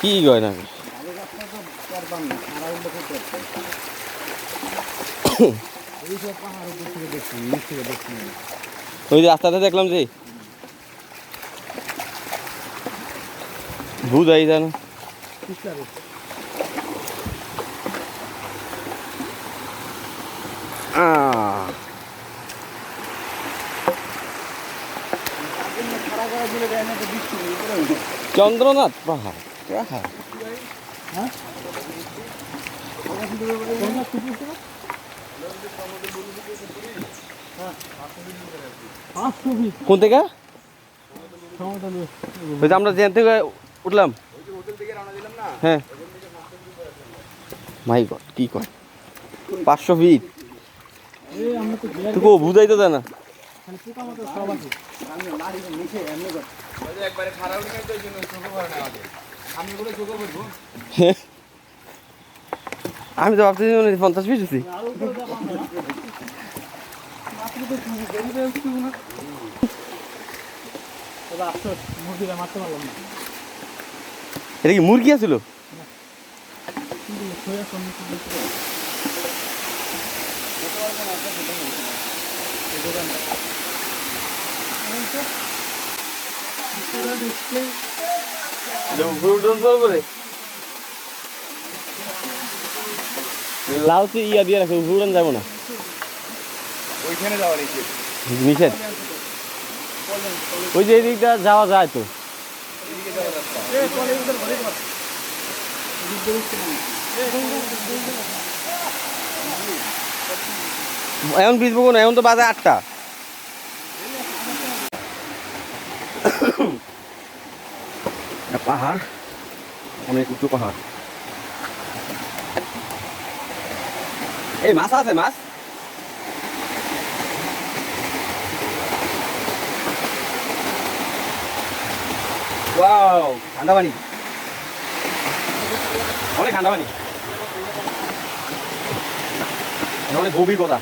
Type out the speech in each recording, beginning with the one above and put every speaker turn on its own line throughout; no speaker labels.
কি কয় না
আগে রাস্তা তো পারতাম না আড়াই বছর করতাম এইসব পাহাড় উপর থেকে দেখছি নিচ থেকে দেখছি না
ওই যে রাস্তাতে দেখলাম যে। ভূত আই জানো। চন্দ্রনাথ পাহাড়।
পাঁচশো ফিট
কোন থেকে? ওই যে আমরা যেখান থেকে উঠলাম। হ্যাঁ। মাই গড কি কয়? পাঁচশো ফিট তুই কো বুঝাই তো না
আছে আমি
তো ভাবতেছি হয় পঞ্চাশ পিস আছি। এটা কি মুরগি আছিল?
কিন্তু সোয়া পাই
লাউতে ইয়া দিয়ে রাখো? উড়ান যাব না?
ওইখানে ইচ্ছে।
নিষেধ? ওই যে এদিকটা যাওয়া যায় তো। এখন বিজবো না এখন তো বাজে আটটা। একটা পাহাড়, অনেক উঁচু পাহাড়। এই মাছ আছে, মাছ। ওয়াও, ঠান্ডা পানি। অনেক ঠান্ডা পানি। অনেক গভীরতা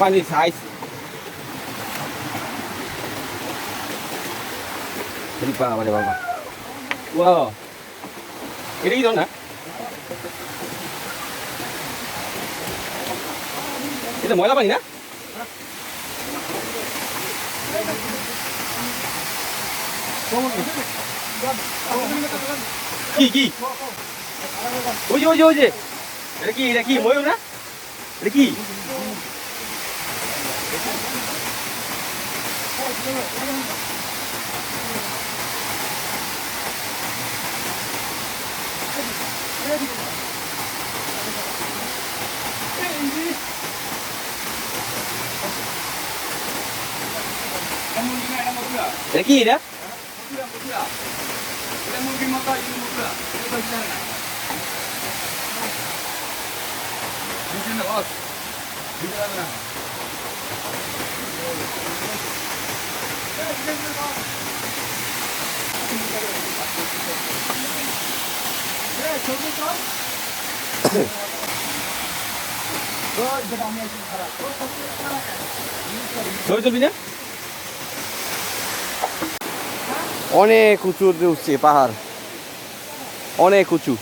পানির সাইজ বাবা রে বাবা ওয়াও এটা কি না এটা ময়লা পানি না কি কি ওই যে ওই যে ওই যে এটা কি এটা কি ময়ূর না এটা কি Obrigado. অনেক উঁচু উঠছে পাহাড়। অনেক উঁচু।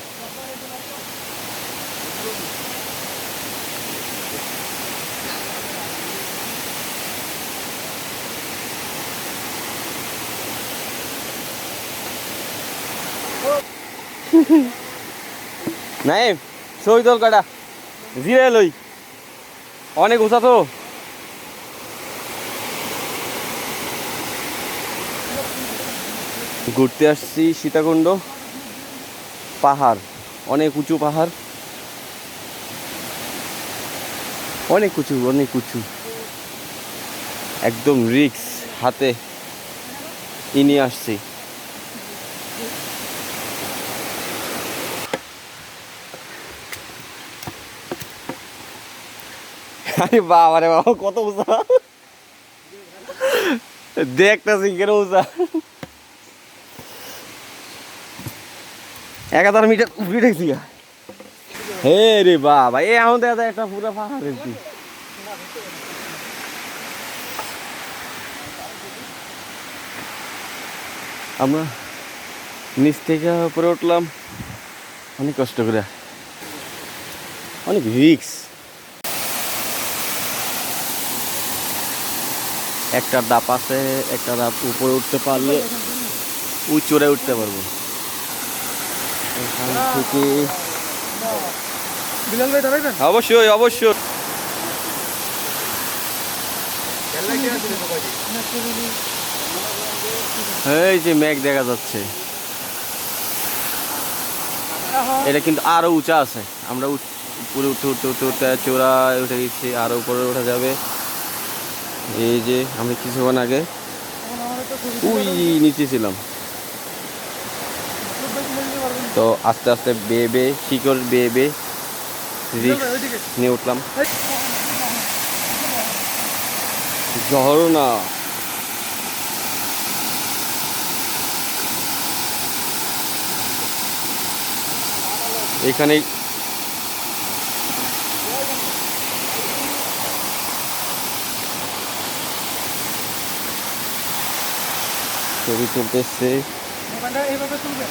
নাই সই দল কাটা জিরে লই। অনেক উঁচা তো। ঘুরতে আসছি সীতাকুণ্ড। পাহাড়, অনেক উঁচু পাহাড়। অনেক উঁচু অনেক উঁচু। একদম রিক্স হাতে। ই নিয়ে আসছি। আরে বাবা রে বাবা, কত উঁচা। দেখতেছি কেন উঁচা। এক হাজার মিটার উপরে গা। হে রে বাবা, এ যায় একটা পুরো পাহাড় দেখছি আমরা নিচ থেকে উপরে উঠলাম। অনেক কষ্ট করে। অনেক রিক্স একটা দাপ আছে, একটা দাপ উপরে উঠতে পারলে উঁচুরে উঠতে পারব। এখান থেকে অবশ্যই অবশ্যই। এই যে মেঘ দেখা যাচ্ছে। এটা কিন্তু আরও উঁচা আছে। আমরা উপরে উঠতে উঠতে উঠতে উঠতে চূড়ায় উঠে গেছি, আরও উপরে উঠা যাবে। এই যে, আমি কিছুক্ষণ আগে উই নিচে ছিলাম। তো আস্তে আস্তে বেয়ে বেয়ে, শিকড় বেয়ে বেয়ে রিক্স নিয়ে উঠলাম। ঝর্ণা এখানে ছবি তুলতেছে
মোবাইলটা এইভাবে তুলবে এভাবে তুলবেন না কেমনি তুলবেন তুলবে আগে তারপরে আবার তুলবে।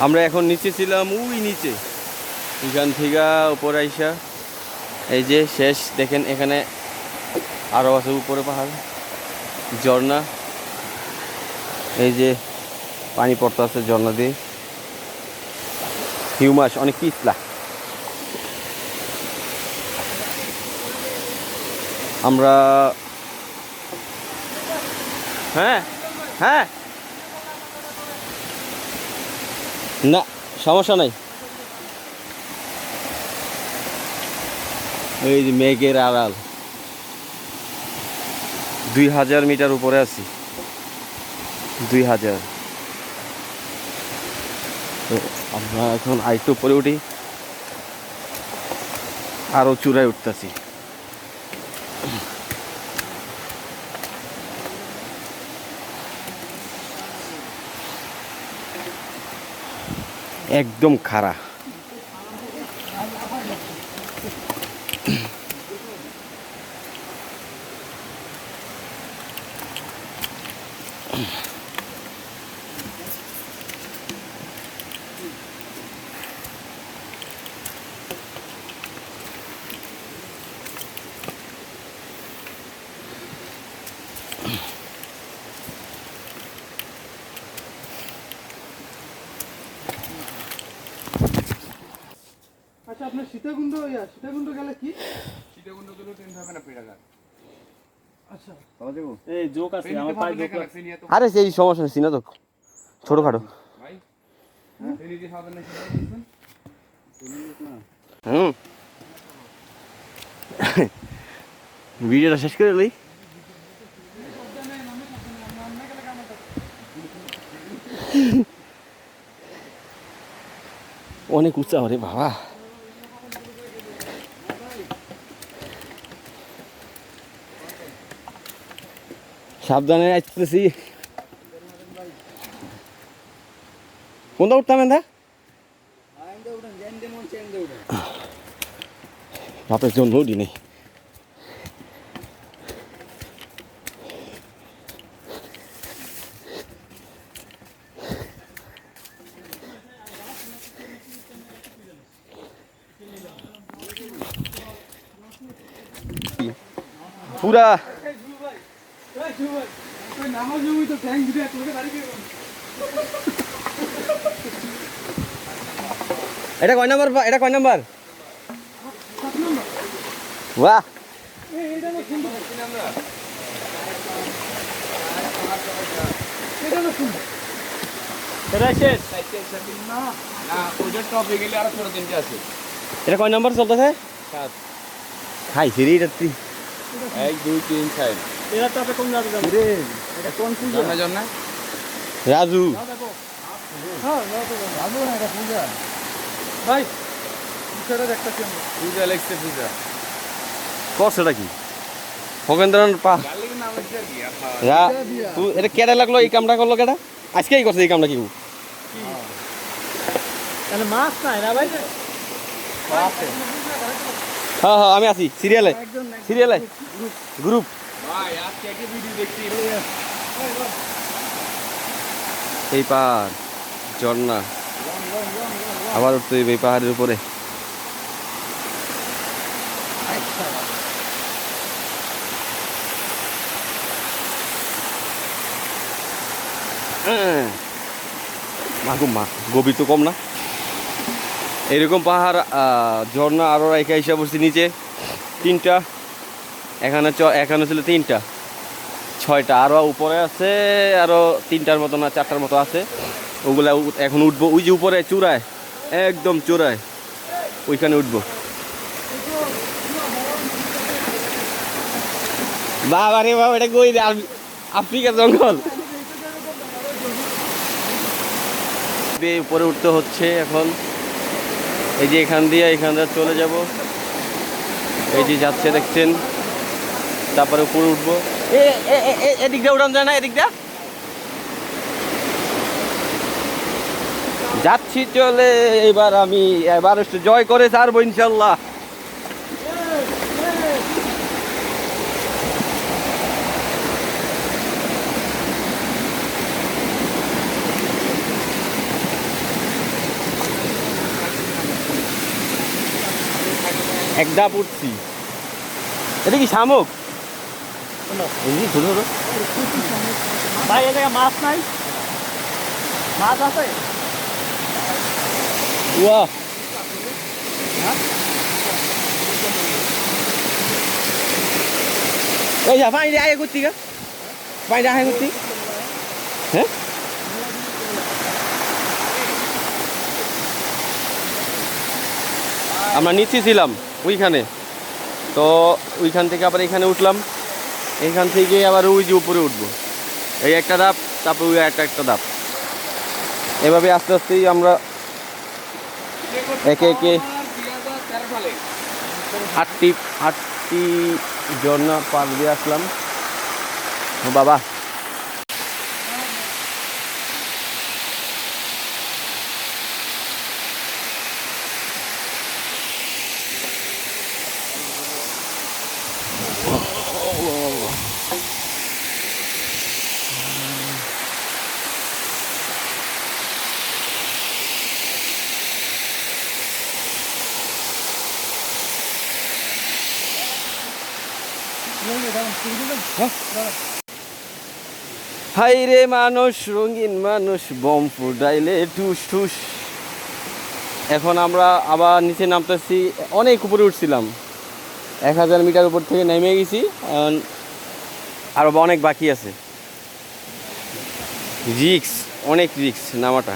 আমরা এখন নিচে ছিলাম উই নিচে। এখান থেকে উপরে আইসা। এই যে শেষ দেখেন এখানে আরও আছে উপরে পাহাড়। ঝর্ণা। এই যে পানি পড়তে আছে ঝর্ণা দিয়ে। হিউমাস অনেক পিছলা। আমরা হ্যাঁ হ্যাঁ। না সমস্যা নাই। এই যে মেঘের আড়াল। দুই হাজার মিটার উপরে আছি। দুই হাজার। তো আমরা এখন আরেকটু উপরে উঠি। আরও চূড়ায় উঠতেছি। একদম খাড়া।
আচ্ছা আপনার সীতাকুণ্ড ইয়া সীতাকুণ্ড গেলে কি?
সীতাকুণ্ড গেলেও টেন্ট হবে না
আচ্ছা।
আরে সেই সমস্যা তো ছোটোখাটো হুম? ভিডিওটা শেষ করে লই অনেক উঁচা রে বাবা। সাবধানে আসতেছি। কোনটা উঠতাম এন্দা? বাপের জন্য উঠি নেই। পুরা
ওই জমি তো ট্যাঙ্ক দিতে তোকে দাঁড়িয়ে
এটা কয় নাম্বার এটা কয় নাম্বার? বাহ।
এটা না সুন্দর
এটা শেষ
না
না গেলে আরও তিনটে আছে।
এটা কয় নাম্বার চলতেছে? খাই সিরি এটা তুই
এক দুই তিন চার।
এরা তো কোন জানো?
এটা কোন পূজা?
জানা জন না
রাজু
হ্যাঁ না এটা পূজা? ভাই বিষয়টা দেখতেছি আমরা।
পূজা লেগছে পূজা।
করছে কি? পা
গালির নাম হচ্ছে আর কি আহা।
রা তুই এটা কেডা লাগল? এই কামটা করল কেডা? করছে এই কামটা কি
তাহলে মাছ নাই না ভাই?
হ্যাঁ হ্যাঁ আমি আছি। সিরিয়ালে সিরিয়ালে গ্রুপ এই পাহাড়। ঝর্ণা। আবার উঠতে হইবে এই পাহাড়ের উপরে। হ্যাঁ। মাগো মা গভীর তো কম না। এরকম পাহাড় ঝর্ণা আরও রেখা হিসাব বসছি নিচে। তিনটা, এখানে চ, এখানে ছিল তিনটা, ছয়টা। আরও উপরে আছে আরও তিনটার মতো না, চারটার মতো আছে। ওগুলা এখন উঠবো। ওই যে উপরে, চূড়ায়, একদম চূড়ায়। ওইখানে উঠবো। বাবা রে বাবা, এটা কই রে? আফ- আফ্রিকা জঙ্গল। উপরে উঠতে হচ্ছে এখন। এই যে এখান দিয়ে এখান দিয়ে চলে যাব। এই যে যাচ্ছে, দেখছেন? তারপরে উপরে উঠবো। এদিক উঠান যায় না, এদিক দিয়ে? যাচ্ছি চলে, এবার আমি এবার জয় করে ছাড়বো ইনশাল্লাহ। এক ডাব উঠছি এটা কি শামুক?
ভাই এ মাছ নাই? মাছ আছে?
উয়া। ওই যা পানি আয় করছি গা। পানি আয় করছি হ্যাঁ? আমরা নিচে ছিলাম। ওইখানে। তো ওইখান থেকে আবার এখানে উঠলাম। এখান থেকে আবার ওই যে উপরে উঠবো। এই একটা ধাপ, তারপর ওই একটা একটা ধাপ। এভাবে আস্তে আস্তেই আমরা একে একে আটটি আটটি ঝর্ণা পার দিয়ে আসলাম। বাবা। হাই রে মানুষ, রঙিন মানুষ, বম ফুটাইলে টুস টুস এখন আমরা আবার নিচে নামতেছি, অনেক উপরে উঠছিলাম। এক হাজার মিটার উপর থেকে নেমে গেছি আরও অনেক বাকি আছে। রিক্স, অনেক রিক্স, নামাটা।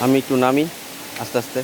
আমি একটু নামি আস্তে আস্তে।